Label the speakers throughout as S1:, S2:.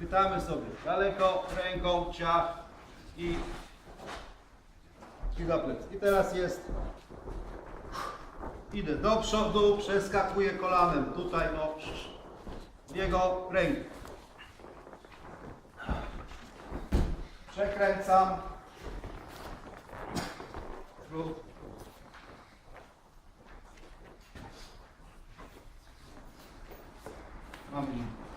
S1: chwytamy sobie daleko ręką, ciach i, i za plecy. I teraz jest, idę do przodu, przeskakuję kolanem tutaj, no, w jego rękę. Przekręcam. Lub Mamy.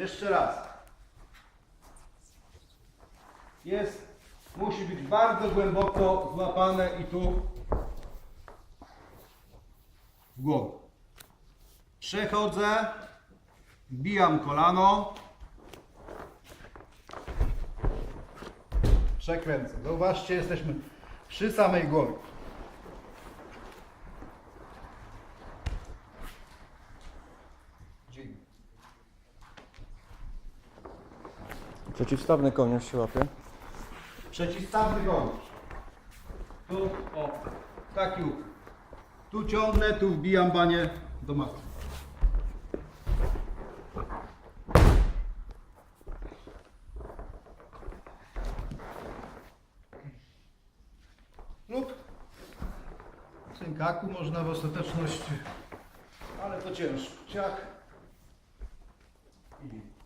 S1: Jeszcze raz. Jest, musi być bardzo głęboko złapane i tu w głowę. Przechodzę, wbijam kolano, przekręcę. Zauważcie, jesteśmy przy samej głowie.
S2: Przeciwstawny koniusz się łapie.
S1: Przeciwstawny gonisz. Tu, o, taki łuk. Tu ciągnę, tu wbijam banie do matki. Lub synkaku można w ostateczności, ale to ciężko. Ciach i